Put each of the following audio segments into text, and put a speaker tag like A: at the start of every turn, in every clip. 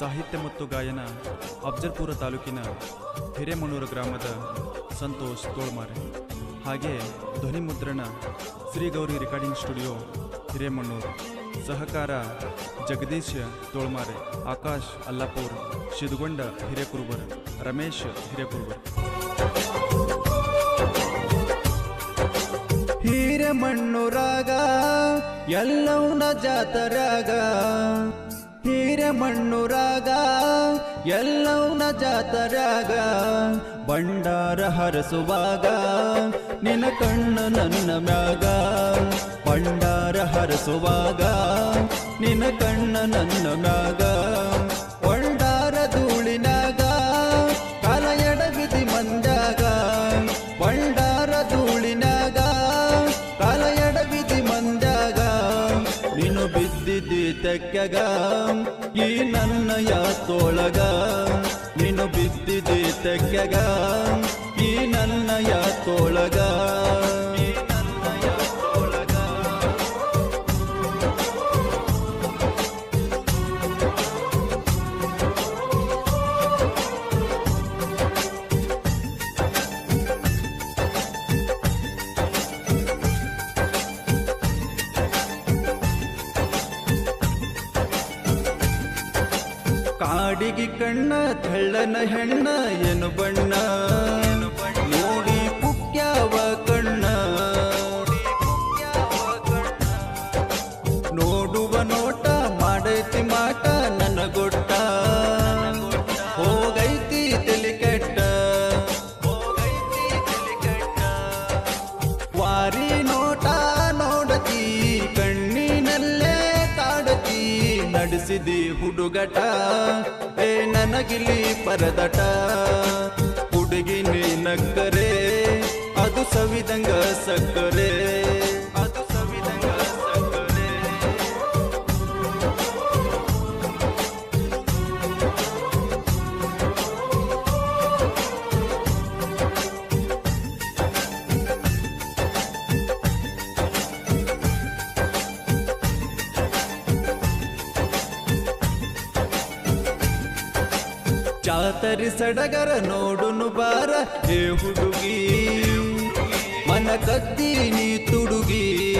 A: ಸಾಹಿತ್ಯ ಮತ್ತು ಗಾಯನ ಅಫ್ಜಲ್ಪುರ ತಾಲೂಕಿನ ಹಿರೇಮಣ್ಣೂರು ಗ್ರಾಮದ ಸಂತೋಷ್ ತೋಳ್ಮಾರೆ. ಹಾಗೆ ಧ್ವನಿ ಮುದ್ರಣ ಶ್ರೀ ಗೌರಿ ರೆಕಾರ್ಡಿಂಗ್ ಸ್ಟುಡಿಯೋ ಹಿರೇಮಣ್ಣೂರು. ಸಹಕಾರ ಜಗದೀಶ್ ತೋಳ್ಮಾರೆ, ಆಕಾಶ್ ಅಲ್ಲಾಪೂರ್, ಶಿದುಗೊಂಡ ಹಿರೇಕುರುಬರ್, ರಮೇಶ್ ಹಿರೇಕುರುಬರ್.
B: ಹಿರೇಮಣ್ಣು ರಾಗ ಎಲ್ಲವನ ಜಾತರಾಗ. ಹಿರೇಮಣ್ಣು ರಾಗ, ಎಲ್ಲವನ ಜಾತರಾಗ, ಭಂಡಾರ ಹರಸುವಾಗ ನಿನ ಕಣ್ಣು ನನ್ನ ಮ್ಯಾಗ, ಭಂಡಾರ ಹರಸುವಾಗ ನಿನ ಕಣ್ಣು ನನ್ನ ಮ್ಯಾಗ. ತೆಕ್ಕಗ ಈ ನನ್ನ ಯಾತೋಳಗ ನೀನು ಬಿದ್ದಿದೆ ತೆಕ್ಕಗ ಈ ನನ್ನ ಯಾತೋಳಗ. ಕಾಡಿಗೆ ಕಣ್ಣ ತಳ್ಳನ ಹೆಣ್ಣ ಏನು ಬಣ್ಣ? ನೋಡಿ ಕುಕ್ಯಾವ ಕಣ್ಣ? ನೋಡುವ ನೋಟ ಮಾಡೈತಿ ಮಾಟ ನಡೆಸಿದಿ ಹುಡುಗಟ. ಏ ನನಗಿಲಿ ಪರದಟ. ಹುಡುಗಿ ನೀ ನಕ್ಕರೆ ಅದು ಸವಿದಂಗ ಸಕ್ಕರೆ. ಜಾತರಿ ಸಡಗರ ನೋಡುನು ಬಾರ ಹೇ ಹುಡುಗಿ. ಮನ ಕತ್ತಿ ನೀ ತುಡುಗಿ.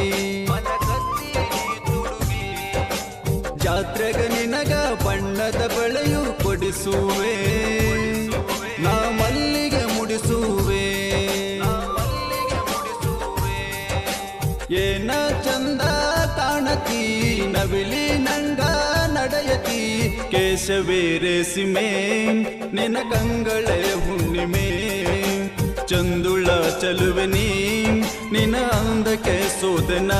B: ಜಾತ್ರೆಗ ನಿನಗ ಬಣ್ಣದ ಬಳೆಯು ಕೊಡಿಸುವೆ. ನಾ ಮಲ್ಲಿಗೆ ಮುಡಿಸುವೆ. ಏನ ಚಂದ ಕಾಣತಿ ಕೇಶವೇ ರೇಸಿಮೆ ನಿನ ಕಂಗಳೇ ಹುಣ್ಣಿಮೆ. ಚಂದುಳ ಚಲುವೆ ನೀ ನಿನ ಅಂದಕ್ಕೆ ಸೋದನ.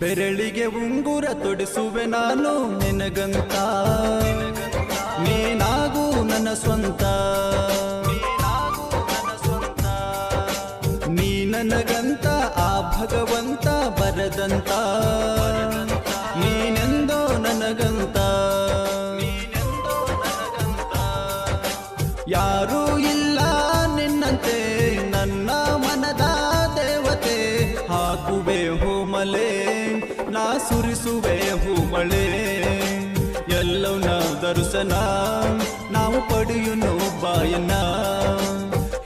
B: ಬೆರಳಿಗೆ ಉಂಗುರ ತೊಡಿಸುವೆ ನಾನು ನಿನಗಂತ. ನೀನಾಗೂ ನನ್ನ ಸ್ವಂತ. ನೀ ನನಗಂತ, ಆ ಭಗವಂತ ಬರದಂತ. ನೀನೆಂದೋ ನನಗಂತ. ಯಾರೂ ಇಲ್ಲ ನಿನ್ನಂತೆ. ಹೂಮಳೆ ನಾವು ದರ್ಶನ, ನಾವು ಪಡೆಯುನು ಬಾಯನ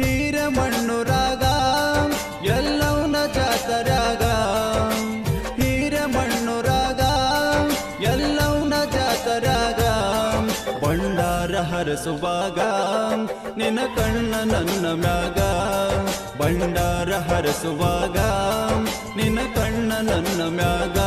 B: ಹೀರಮಣ್ಣು ರಾಗ ಎಲ್ಲವನ ಜಾತರಾಗ. ಹೀರಮಣ್ಣು ರಾಗ ಎಲ್ಲವನ ಜಾತರಾಗ. ಬಂಡಾರ ಹರಸುವಾಗ, ನಿನ್ನ ಕಣ್ಣ ನನ್ನ ಮ್ಯಾಗ. ಬಂಡಾರ ಹರಸುವಾಗ ನಿನ ಕಣ್ಣ ನನ್ನ ಮ್ಯಾಗ.